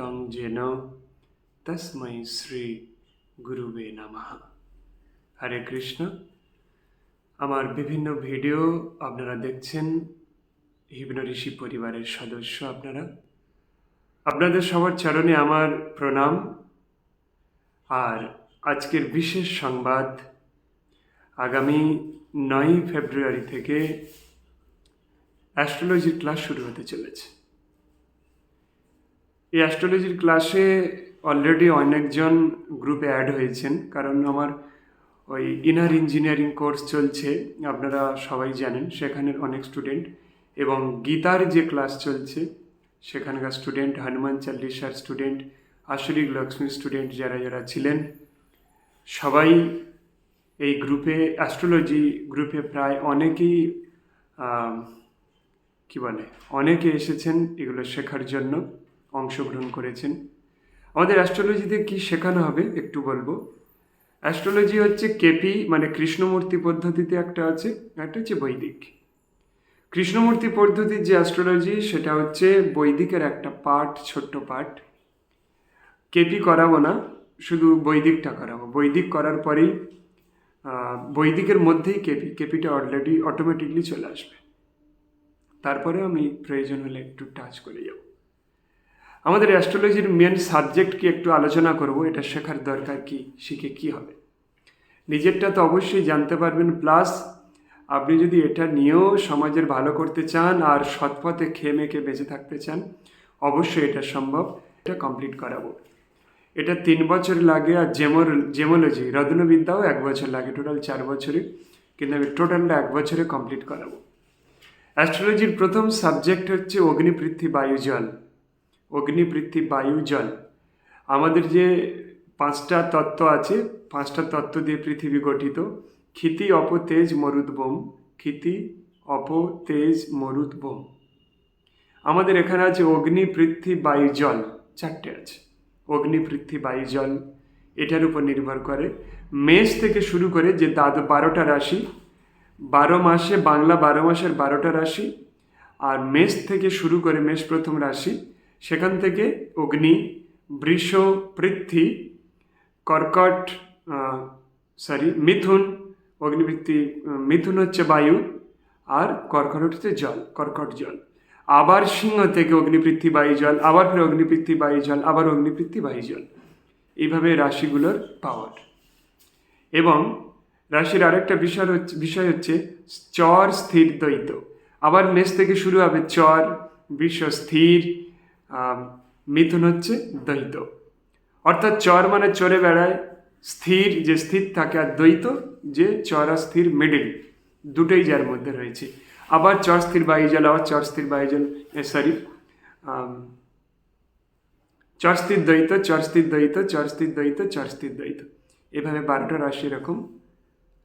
চক্ষুরুন্মিলিতং যেন তস্মৈ শ্রী গুরুবে নমঃ হরে কৃষ্ণ আমার বিভিন্ন ভিডিও আপনারা দেখছেন। হিবন ঋষি পরিবারের সদস্য আপনারা। আপনাদের সবার চরণে আমার প্রণাম। আর আজকের বিশেষ সংবাদ, আগামী নয় ফেব্রুয়ারি থেকে অ্যাস্ট্রোলজির ক্লাস শুরু হতে চলেছে। এই অ্যাস্ট্রোলজির ক্লাসে অলরেডি অনেকজন গ্রুপে অ্যাড হয়েছেন, কারণ আমার ওই ইনার ইঞ্জিনিয়ারিং কোর্স চলছে, আপনারা সবাই জানেন, সেখানের অনেক স্টুডেন্ট এবং গীতার যে ক্লাস চলছে, সেখানকার স্টুডেন্ট হনুমান চাল্লিশার স্টুডেন্ট আশুরিক লক্ষ্মী স্টুডেন্ট যারা যারা ছিলেন, সবাই এই গ্রুপে অ্যাস্ট্রোলজি গ্রুপে প্রায় অনেকেই কি বলে, অনেকে এসেছেন এগুলো শেখার জন্য। অংশগ্রহণ করেছেন। আমাদের অ্যাস্ট্রোলজিতে কি শেখানো হবে একটু বলব। অ্যাস্ট্রোলজি হচ্ছে কেপি মানে কৃষ্ণমূর্তি পদ্ধতিতে একটা আছে একটা হচ্ছে বৈদিক। কৃষ্ণমূর্তি পদ্ধতির যে অ্যাস্ট্রোলজি সেটা হচ্ছে বৈদিকের একটা পার্ট, ছোট্ট পার্ট। কেপি করাবো না, শুধু বৈদিকটা করাবো। বৈদিক করার পরেই বৈদিকের মধ্যেই কেপি, কেপিটা অলরেডি অটোমেটিকলি চলে আসবে। তারপরে আমি প্রয়োজন হলে একটু টাচ করে যাব। আমাদের অ্যাস্ট্রোলজির মেন সাবজেক্ট কি একটু আলোচনা করব? এটা শেখার দরকার কি? শিখে কি হবে? নিজেরটা তো অবশ্যই জানতে পারবেন প্লাস আপনি যদি এটা নিয়েও সমাজের ভালো করতে চান আর সৎপথে খেয়ে মেখে বেঁচে থাকতে চান, অবশ্যই এটা সম্ভব। এটা কমপ্লিট করাবো। এটা তিন বছর লাগে আর জেমোর জেমোলজি রত্নবিদ্যাও এক বছর লাগে টোটাল চার বছরে কিন্তু আমি টোটালটা এক বছরে কমপ্লিট করাবো। অ্যাস্ট্রোলজির প্রথম সাবজেক্ট হচ্ছে অগ্নিপৃথ্বী বায়ু অগ্নিপৃথ্বী বায়ু, জল। আমাদের যে পাঁচটা তত্ত্ব আছে, পাঁচটা তত্ত্ব দিয়ে পৃথিবী গঠিত। ক্ষিতি, অপ, তেজ, মরুদ, বোম। ক্ষিতি, অপ, তেজ, মরুদ, বোম। আমাদের এখানে আছে অগ্নি পৃথ্বী বায়ু, জল। চারটে আছে। অগ্নি পৃথ্বী বায়ু, জল, এটার উপর নির্ভর করে। মেষ থেকে শুরু করে যে দাদ বারোটা রাশি, বারো মাসে, বাংলা বারো মাসের বারোটা রাশি, আর মেষ থেকে শুরু করে মেষ প্রথম রাশি সেখান থেকে অগ্নি, বৃষ, পৃথ্বী, কর্কট সরি মিথুন, অগ্নিবৃত্তি মিথুন হচ্ছে বায়ু আর কর্কট হচ্ছে জল, কর্কট জল। আবার সিংহ থেকে অগ্নিপৃথ্বী বায়ু, জল, আবার ফের অগ্নিপৃথ্বী বায়ু, জল, আবার অগ্নিপৃথ্বী বায়ু, জল। এইভাবে রাশিগুলোর পাওয়ার এবং রাশির আরেকটা বিষয় হচ্ছে বিষয় হচ্ছে চর, স্থির, দ্বৈত। আবার মেষ থেকে শুরু হবে চর বিশ্ব স্থির মিথুন হচ্ছে দ্বৈত। অর্থাৎ চর মানে চড়ে বেড়ায়, স্থির যে স্থির থাকে আর দ্বৈত যে চর আর স্থির মিডিল দুটোই যার মধ্যে রয়েছে। আবার চর স্থির বায়ুজল আবার চর স্থির বায়ুজল সরি চরস্থির দ্বৈত চরস্থির দ্বৈত চরস্থির দ্বৈত চরস্থির দ্বৈত। এভাবে বারোটা রাশি এরকম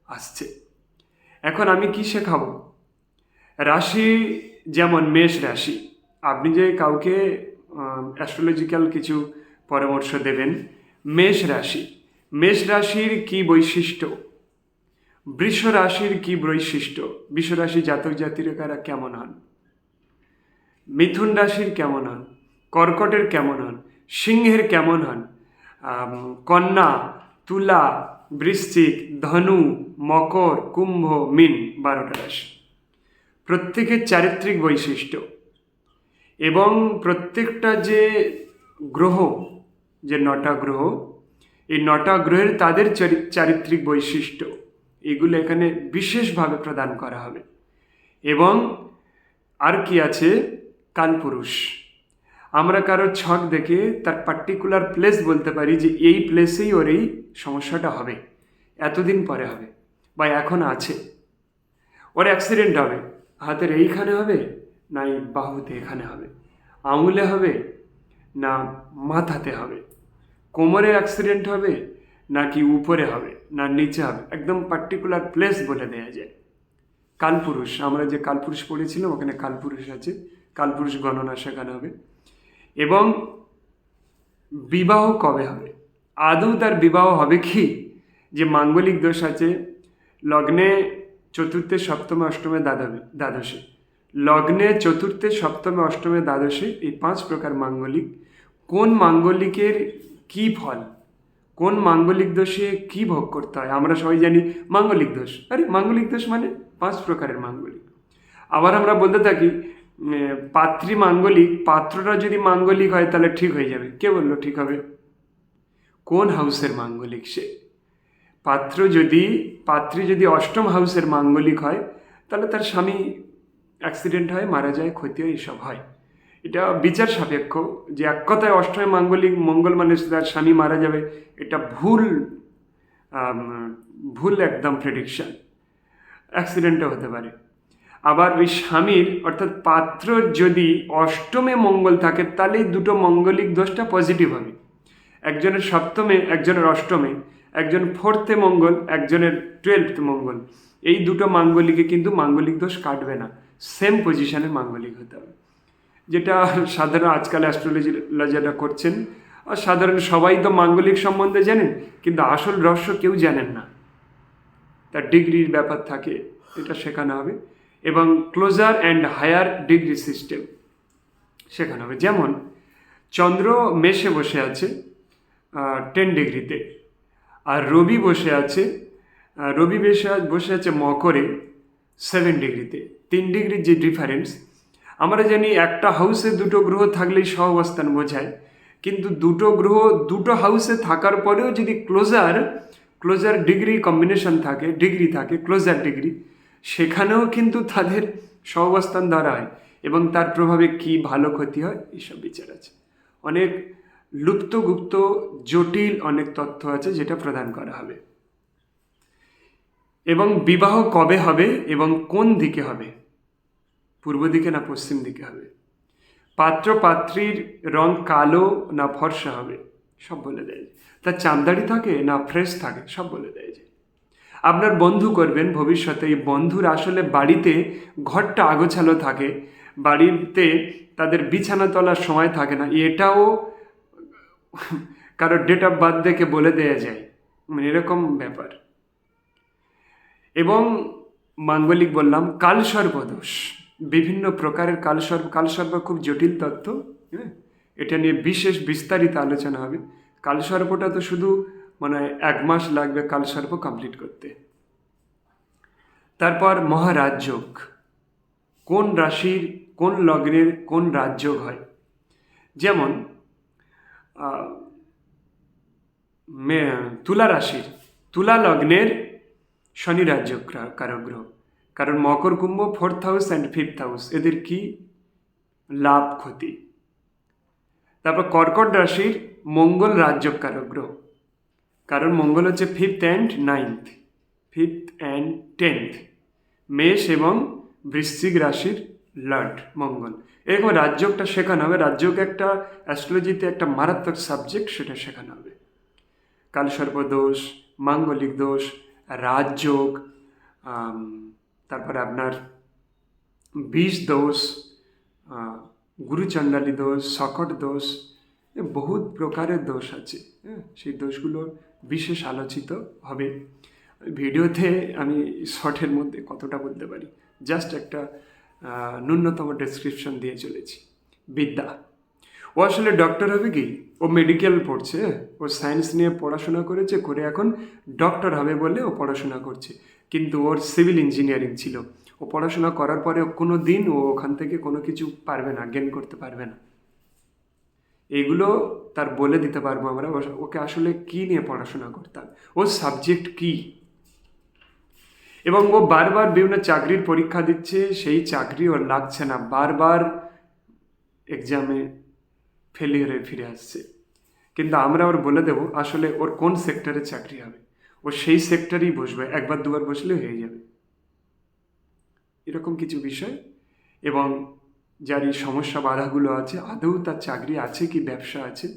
আসছে। এখন আমি কি শেখাবো? রাশি যেমন মেষ রাশি, আপনি যে কাউকে অ্যাস্ট্রোলজিক্যাল কিছু পরামর্শ দেবেন। মেষ রাশি। মেষ রাশির কি বৈশিষ্ট্য? বৃষ রাশির কি বৈশিষ্ট্য? বৃষ রাশি জাতক জাতিকারা কেমন হন? মিথুন রাশির কেমন হন? কর্কটের কেমন হন? সিংহের কেমন হন? কন্যা, তুলা, বৃশ্চিক, ধনু, মকর, কুম্ভ, মিন বারোটা রাশি। প্রত্যেকের চারিত্রিক বৈশিষ্ট্য। এবং প্রত্যেকটা যে গ্রহ, যে নটা গ্রহ, এই নটা গ্রহের তাদের চরি- চারিত্রিক বৈশিষ্ট্য, এগুলো এখানে বিশেষভাবে প্রদান করা হবে। এবং আর কি আছে? কালপুরুষ। আমরা কারও ছক দেখে তার পার্টিকুলার প্লেস বলতে পারি যে এই প্লেসেই ওর এই সমস্যাটা হবে, এতদিন পরে হবে, বা এখন আছে। ওর অ্যাক্সিডেন্ট হবে, হাতের এইখানে হবে? না এই বাহুতে এখানে হবে। আঙুলে হবে না মাথাতে হবে। কোমরে অ্যাক্সিডেন্ট হবে নাকি উপরে হবে না নিচে হবে? একদম পার্টিকুলার প্লেস বলে দেওয়া যায়। কালপুরুষ, আমরা যে কালপুরুষ পড়েছিলাম, ওখানে কালপুরুষ আছে। কালপুরুষ গণনা শেখানো হবে। এবং বিবাহ কবে হবে? আদৌ তার বিবাহ হবে কি? যে মাঙ্গলিক দোষ আছে, লগ্নে চতুর্থে, সপ্তমে, অষ্টমে দ্বাদবে দ্বাদশে। লগ্নে চতুর্থে, সপ্তমে, অষ্টমে, দ্বাদশে এই পাঁচ প্রকার মাঙ্গলিক। কোন মাঙ্গলিকের কি ফল? কোন মাঙ্গলিক দোষে কি ভোগ করতে হয়? আমরা সবাই জানি মাঙ্গলিক দোষ। আরে, মাঙ্গলিক দোষ মানে পাঁচ প্রকারের মাঙ্গলিক। আবার আমরা বলতে থাকি পাত্রী মাঙ্গলিক পাত্রটা যদি মাঙ্গলিক হয় তাহলে ঠিক হয়ে যাবে। কে বলল ঠিক হবে? কোন হাউসের মাঙ্গলিক সে? পাত্র যদি, পাত্রী যদি অষ্টম হাউসের মাঙ্গলিক হয়, তাহলে তার স্বামী অ্যাক্সিডেন্ট হয়, মারা যায়, ক্ষতি হয়, এসব হয়। এটা বিচার সাপেক্ষ যে এক কথায় অষ্টমে মাঙ্গলিক মঙ্গল মানে তার স্বামী মারা যাবে, এটা ভুল ভুল একদম প্রেডিকশন অ্যাক্সিডেন্টও হতে পারে। আবার ওই স্বামীর, অর্থাৎ পাত্র যদি অষ্টমে মঙ্গল থাকে, তাহলে দুটো মঙ্গলিক দোষটা পজিটিভ হবে। একজনের সপ্তমে, একজনের অষ্টমে, একজন ফোর্থে মঙ্গল, একজনের টুয়েলথ মঙ্গল। এই দুটো মাঙ্গলিকে কিন্তু মাঙ্গলিক দোষ কাটবে না। সেম পজিশনে মাঙ্গলিক হতে হবে। যেটা সাধারণ আজকাল অ্যাস্ট্রোলজিরা করছেন। আর সাধারণ সবাই তো মাঙ্গলিক সম্বন্ধে জানেন, কিন্তু আসল রহস্য কেউ জানেন না। তার ডিগ্রির ব্যাপার থাকে, এটা শেখানো হবে। এবং closer and higher degree system শেখানো হবে। যেমন, চন্দ্র মেষে বসে আছে টেন ডিগ্রিতে আর রবি বসে আছে রবি বসে বসে আছে মকরে সেভেন ডিগ্রিতে তিন ডিগ্রির যে ডিফারেন্স আমরা জানি একটা হাউসে দুটো গ্রহ থাকলেই সহ অবস্থান বোঝায়। কিন্তু দুটো গ্রহ, দুটো হাউসে থাকার পরেও যদি ক্লোজার ক্লোজার ডিগ্রি কম্বিনেশন থাকে ডিগ্রি থাকে ক্লোজার ডিগ্রি সেখানেও কিন্তু তাদের সহাবস্থান ধরা হয় এবং তার প্রভাবে কি ভালো ক্ষতি হয়, এইসব বিচার আছে। অনেক লুপ্তগুপ্ত, জটিল অনেক তথ্য আছে যেটা প্রদান করা হবে। এবং বিবাহ কবে হবে এবং কোন দিকে হবে? পূর্ব দিকে না পশ্চিম দিকে হবে? পাত্র পাত্রীর রং কালো না ফর্সা হবে? সব বলে দেয় তার চামদাড়ি থাকে না ফ্রেশ থাকে? সব বলে দেয় যে। আপনার বন্ধু করবেন ভবিষ্যতে, এই বন্ধুর আসলে বাড়িতে ঘরটা আগোছালো থাকে, বাড়িতে তাদের বিছানা তোলার সময় থাকে না। এটাও কারও ডেট অফ বার্থ দেখে বলে দেয়া যায়। মানে এরকম ব্যাপার। এবং মাঙ্গলিক বললাম কালসর্পদোষ বিভিন্ন প্রকারের কালসর্প কালসর্প খুব জটিল তত্ত্ব হ্যাঁ? এটা নিয়ে বিশেষ বিস্তারিত আলোচনা হবে। কালসর্পটা তো শুধু মানে এক মাস লাগবে কালসর্প কমপ্লিট করতে। তারপর মহারাজযোগ কোন রাশির, কোন লগ্নের, কোন রাজযোগ হয়? যেমন তুলা রাশির, তুলা লগ্নের শনি রাজ্য কারক গ্রহ কারণ মকর কুম্ভ fourth house and fifth house এদের কি? লাভ, ক্ষতি। তারপর কর্কট রাশির মঙ্গল রাজ্য কারক গ্রহ কারণ মঙ্গল হচ্ছে fifth and ninth fifth and tenth মেষ এবং বৃশ্চিক রাশির লর্ড মঙ্গল। এরকম রাজ্যকটা শেখানো হবে, রাজ্যকে একটা অ্যাস্ট্রোলজিতে একটা মারাত্মক সাবজেক্ট সেটা শেখানো হবে। কালসর্প দোষ, মাঙ্গলিক দোষ রাজযোগ তারপরে আপনার বিষ দোষ গুরুচণ্ডালী দোষ সকট দোষ বহুত প্রকারের দোষ আছে হ্যাঁ সেই দোষগুলো বিশেষ আলোচিত হবে। ভিডিওতে আমি শর্টের মধ্যে কতটা বলতে পারি? জাস্ট একটা ন্যূনতম ডেসক্রিপশন দিয়ে চলেছি। বিদ্যা। ও আসলে ডক্টর হবে কি? ও মেডিকেল পড়ছে, ও সায়েন্স নিয়ে পড়াশোনা করেছে, করে এখন ডক্টর হবে বলে ও পড়াশোনা করছে। কিন্তু ওর সিভিল ইঞ্জিনিয়ারিং ছিল। ও পড়াশোনা করার পরে কোনো দিন ও ওখান থেকে কোনো কিছু পারবে না জ্ঞান করতে পারবে না। এইগুলো তার বলে দিতে পারব আমরা ওকে আসলে কি নিয়ে পড়াশোনা করতাম? ওর সাবজেক্ট কি? এবং ও বারবার বিভিন্ন চাকরির পরীক্ষা দিচ্ছে, সেই চাকরি ওর লাগছে না। বারবার এক্সামে ফেলিয়ার হয়ে ফিরে আসছে। কিন্তু আমরা ওর বলে দেবো, আসলে ওর কোন সেক্টরে চাকরি হবে? ও সেই সেক্টরেই বসবে, একবার দুবার বসলে হয়ে যাবে। এরকম কিছু বিষয়। এবং যার এই সমস্যা বাধাগুলো আছে, আদৌ তার চাকরি আছে কি, ব্যবসা আছে,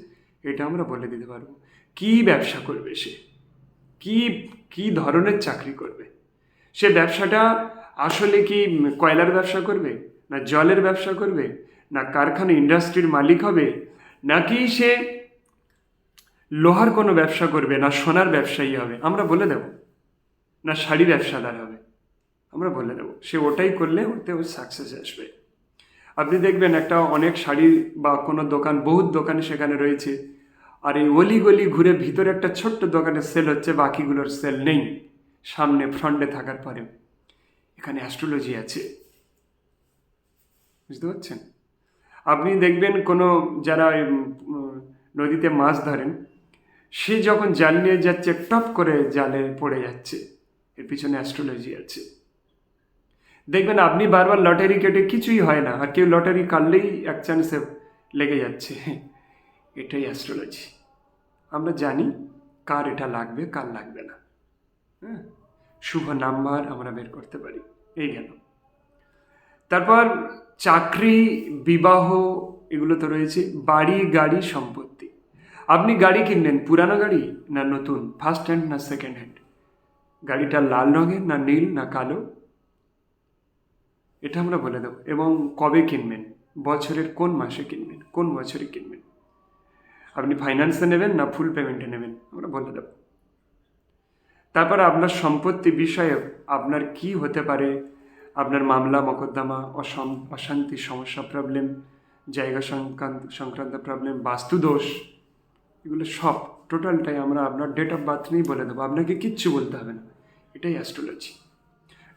এটা আমরা বলে দিতে পারব। কি ব্যবসা করবে সে? কি কি ধরনের চাকরি করবে? সে ব্যবসাটা আসলে কি কয়লার ব্যবসা করবে, না জলের ব্যবসা করবে না কারখানা ইন্ডাস্ট্রির মালিক হবে, নাকি সে লোহার কোনো ব্যবসা করবে, না সোনার ব্যবসায়ী হবে? আমরা বলে দেব। না শাড়ি ব্যবসাদার হবে। আমরা বলে দেবো। সে ওটাই করলে ওতে ওর সাকসেস আসবে। আপনি দেখবেন একটা অনেক শাড়ি বা কোনো দোকান, বহুত দোকানে সেখানে রয়েছে, আর এই অলি গলি ঘুরে ভিতরে একটা ছোট্ট দোকানে সেল হচ্ছে, বাকিগুলোর সেল নেই, সামনে ফ্রন্টে থাকার পরে এখানে অ্যাস্ট্রোলজি আছে। বুঝতে পারছেন? আপনি দেখবেন কোনো যারা নদীতে মাছ ধরেন, সে যখন জাল নিয়ে যাচ্ছে, টপ করে জালে পড়ে যাচ্ছে। এর পিছনে অ্যাস্ট্রোলজি আছে। দেখবেন আপনি বারবার লটারি কেটে কিছুই হয় না, আর কেউ লটারি কাটলেই এক চান্সে লেগে যাচ্ছে। এটাই অ্যাস্ট্রোলজি আমরা জানি কার এটা লাগবে, কার লাগবে না। হ্যাঁ? শুভ নাম্বার আমরা বের করতে পারি। এই গেল। তারপর চাকরি, বিবাহ এগুলো তো রয়েছে, বাড়ি, গাড়ি, সম্পত্তি। আপনি গাড়ি কিনলেন, পুরানো গাড়ি না নতুন? ফার্স্ট হ্যান্ড না সেকেন্ড হ্যান্ড গাড়িটা লাল রঙের না নীল না কালো? এটা আমরা বলে দেবো। এবং কবে কিনবেন? বছরের কোন মাসে কিনবেন? কোন বছরে কিনবেন? আপনি ফাইন্যান্সে নেবেন না ফুল পেমেন্টে নেবেন? আমরা বলে দেবো। তারপর আপনার সম্পত্তি বিষয়ে আপনার কি হতে পারে? আপনার মামলা, মকদ্দমা, অসম, অশান্তি, সমস্যা প্রবলেম জায়গা সংক্রান্ত সংক্রান্ত প্রবলেম বাস্তুদোষ, এগুলো সব টোটালটাই আমরা আপনার ডেট অফ বার্থ নিয়েই বলে দেবো। আপনাকে কিচ্ছু বলতে হবে না। এটাই অ্যাস্ট্রোলজি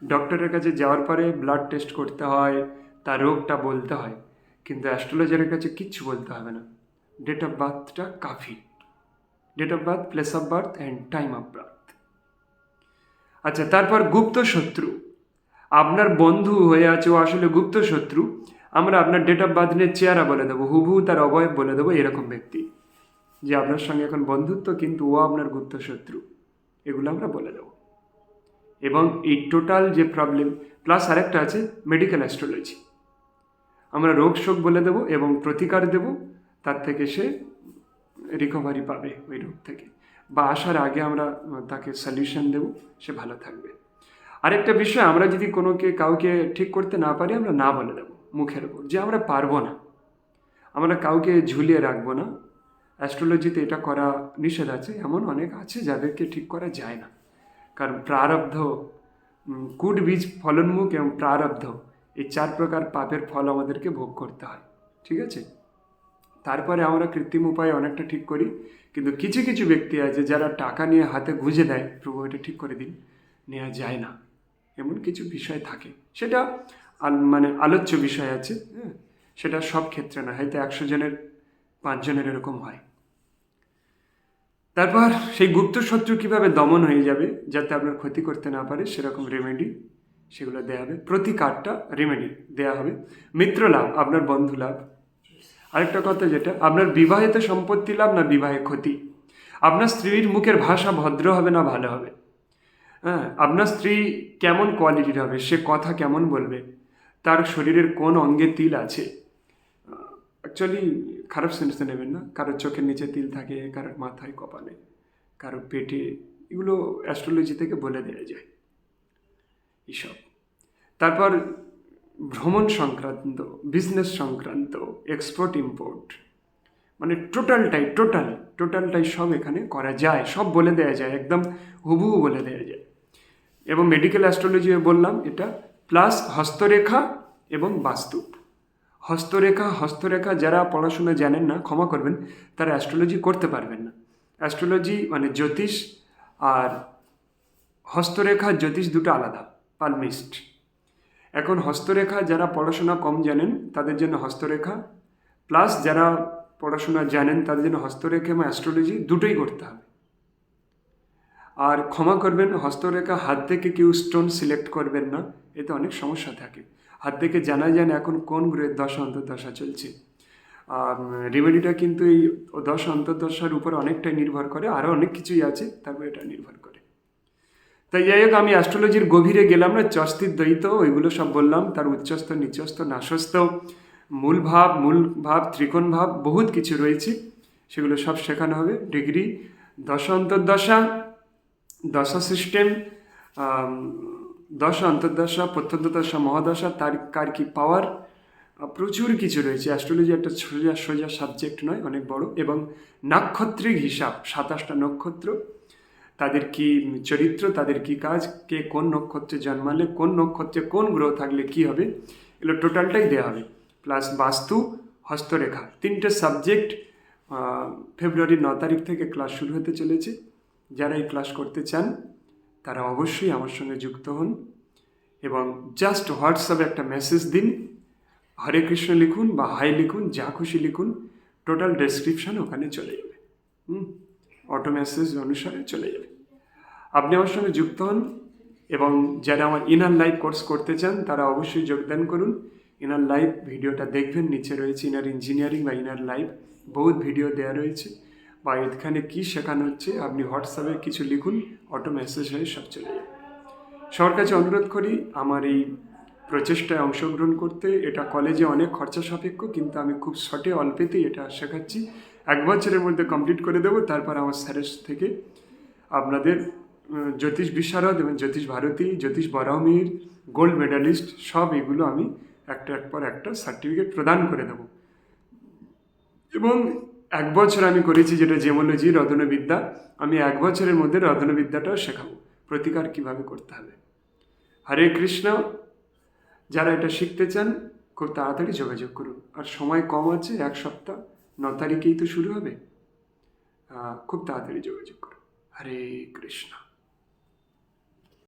ডক্টরের কাছে যাওয়ার পরে ব্লাড টেস্ট করতে হয়, তার রোগটা বলতে হয়, কিন্তু অ্যাস্ট্রোলজারের কাছে কিচ্ছু বলতে হবে না। ডেট অফ বার্থটা কাফি। Date of birth place of birth and time of birth আচ্ছা তারপর গুপ্ত শত্রু। আপনার বন্ধু হয়ে আছে ও আসলে গুপ্ত শত্রু, আমরা আপনার ডেট অফ বার্থ নিয়ে চেহারা বলে দেবো, হুবহু তার অবয়ব বলে দেবো এরকম ব্যক্তি, যে আপনার সঙ্গে এখন বন্ধুত্ব কিন্তু ও আপনার গুপ্ত শত্রু, এগুলো আমরা বলে দেবো। এবং এই টোটাল যে প্রবলেম প্লাস আরেকটা আছে মেডিকেল অ্যাস্ট্রোলজি আমরা রোগ শোক বলে দেবো এবং প্রতিকার দেব, তার থেকে সে রিকভারি পাবে ওই রোগ থেকে, বা আসার আগে আমরা তাকে সলিউশন দেব, সে ভালো থাকবে। আরেকটা বিষয়, আমরা যদি কোনোকে, কাউকে ঠিক করতে না পারি, আমরা না বলে দেবো, মুখের ওপর যে আমরা পারব না। আমরা কাউকে ঝুলিয়ে রাখব না। অ্যাস্ট্রোলজিতে এটা করা নিষেধ আছে, এমন অনেক আছে যাদেরকে ঠিক করা যায় না। কারণ প্রারব্ধ কুট বীজ ফলনমুখ এবং প্রারব্ধ, এই চার প্রকার পাপের ফল আমাদেরকে ভোগ করতে হয়, ঠিক আছে? তারপরে আমরা কৃত্রিম উপায়ে অনেকটা ঠিক করি, কিন্তু কিছু কিছু ব্যক্তি আছে যারা টাকা নিয়ে হাতে গুঁজে দেয়, প্রভু এটা ঠিক করে দিন, নেওয়া যায় না। এমন কিছু বিষয় থাকে। সেটা মানে আলোচ্য বিষয় আছে হ্যাঁ? সেটা সব ক্ষেত্রে না, হয়তো একশো জনের পাঁচজনের এরকম হয়। তারপর সেই গুপ্ত শত্রু কীভাবে দমন হয়ে যাবে, যাতে আপনার ক্ষতি করতে না পারে, সেরকম রেমেডি সেগুলো দেওয়া হবে। প্রতিকারটা রেমেডি দেওয়া হবে। মিত্র লাভ, আপনার বন্ধু লাভ। আরেকটা কথা যেটা, আপনার বিবাহিত সম্পত্তি লাভ না বিবাহে ক্ষতি? আপনার স্ত্রীর মুখের ভাষা ভদ্র হবে না ভালো হবে? হ্যাঁ আপনার স্ত্রী কেমন কোয়ালিটির হবে? সে কথা কেমন বলবে? তার শরীরের কোন অঙ্গে তিল আছে? অ্যাকচুয়ালি খারাপ সেন্সে নেবেন না। কারোর চোখের নিচে তিল থাকে, কারোর মাথায় কপালে, কারোর পেটে, এগুলো অ্যাস্ট্রোলজি থেকে বলে দেওয়া যায়। এইসব তারপর ভ্রমণ সংক্রান্ত বিজনেস সংক্রান্ত এক্সপোর্ট ইম্পোর্ট মানে টোটালটাই টোটাল টোটালটাই সব এখানে করা যায়। সব বলে দেওয়া যায়, একদম হুবহু বলে দেওয়া যায়। এবং মেডিকেল অ্যাস্ট্রোলজি বললাম এটা প্লাস হস্তরেখা এবং বাস্তু। হস্তরেখা হস্তরেখা যারা পড়াশোনা জানেন না, ক্ষমা করবেন, তারা অ্যাস্ট্রোলজি করতে পারবেন না। অ্যাস্ট্রোলজি মানে জ্যোতিষ আর হস্তরেখা, জ্যোতিষ দুটো আলাদা পালমিস্ট এখন হস্তরেখা যারা পড়াশোনা কম জানেন, তাদের জন্য হস্তরেখা প্লাস যারা পড়াশোনা জানেন, তাদের জন্য হস্তরেখা এবং অ্যাস্ট্রোলজি দুটোই করতে হবে। আর ক্ষমা করবেন, হস্তরেখা হাত থেকে কেউ স্টোন সিলেক্ট করবেন না, এতে অনেক সমস্যা থাকে। হাত থেকে জানা যায় এখন কোন গ্রহের দশা, অন্তর্দশা চলছে। আর রেমেডিটা কিন্তু এই দশ, অন্তর্দশার উপর অনেকটাই নির্ভর করে আরও অনেক কিছুই আছে, তারপর এটা নির্ভর করে। তাই যাই হোক, আমি অ্যাস্ট্রোলজির গভীরে গেলাম না চস্তির দ্বৈত, ওইগুলো সব বললাম, তার উচ্চস্থ, নিচস্থ নাশস্থ মূল ভাব মূল ভাব, ত্রিকোণ ভাব, বহুত কিছু রয়েছে, সেগুলো সব শেখানো হবে। ডিগ্রি, দশ, অন্তর্দশা দশা সিস্টেম দশা, অন্তর্দশা, প্রত্যন্তদশা, মহাদশা, তার কার কি পাওয়ার প্রচুর কিছু রয়েছে। অ্যাস্ট্রোলজি একটা সোজা সোজা সাবজেক্ট নয়, অনেক বড়। এবং নাক্ষত্রিক হিসাব, সাতাশটা নক্ষত্র, তাদের কি চরিত্র, তাদের কি কাজ, কে কোন নক্ষত্রে জন্মালে, কোন নক্ষত্রে কোন গ্রহ থাকলে কি হবে, এগুলো টোটালটাই দেওয়া হবে। প্লাস বাস্তু, হস্তরেখা, তিনটে সাবজেক্ট ফেব্রুয়ারি ন তারিখ থেকে ক্লাস শুরু হতে চলেছে। যারা এই ক্লাস করতে চান, তারা অবশ্যই আমার সঙ্গে যুক্ত হন এবং জাস্ট হোয়াটসঅ্যাপে একটা মেসেজ দিন। হরে কৃষ্ণ লিখুন বা হাই লিখুন, যা খুশি লিখুন টোটাল ডেসক্রিপশন ওখানে চলে যাবে। হুম অটো মেসেজ অনুসারে চলে যাবে। আপনি আমার সঙ্গে যুক্ত হন এবং যারা আমার ইনার লাইভ কোর্স করতে চান, তারা অবশ্যই যোগদান করুন। ইনার লাইভ ভিডিওটা দেখবেন, নিচে রয়েছে ইনার ইঞ্জিনিয়ারিং বা ইনার লাইভ বহুত ভিডিও দেওয়া রয়েছে। বা এখানে কী শেখানো হচ্ছে, আপনি হোয়াটসঅ্যাপে কিছু লিখুন অটো মেসেজ হয়ে সব চলে যাবে। সবার কাছে অনুরোধ করি, আমার এই প্রচেষ্টায় অংশগ্রহণ করতে। এটা কলেজে অনেক খরচা সাপেক্ষ, কিন্তু আমি খুব শর্টে অল্পেতেই এটা শেখাচ্ছি। এক বছরের মধ্যে কমপ্লিট করে দেবো, তারপর আমার স্যারের থেকে আপনাদের জ্যোতিষ বিশারদ এবং জ্যোতিষ ভারতী, জ্যোতিষ বরাহমির গোল্ড মেডালিস্ট সব এগুলো আমি একটা এক পর একটা সার্টিফিকেট প্রদান করে দেবো। এবং এক বছর আমি করেছি যেটা জেমোলজি, রদনবিদ্যা। আমি এক বছরের মধ্যে রদনবিদ্যাটাও শেখাবো। প্রতিকার কীভাবে করতে হবে। হরে কৃষ্ণ। যারা এটা শিখতে চান, খুব তাড়াতাড়ি যোগাযোগ করুন। আর সময় কম আছে, এক সপ্তাহ, ন তারিখেই তো শুরু হবে। খুব তাড়াতাড়ি যোগাযোগ করুন। হরে কৃষ্ণ।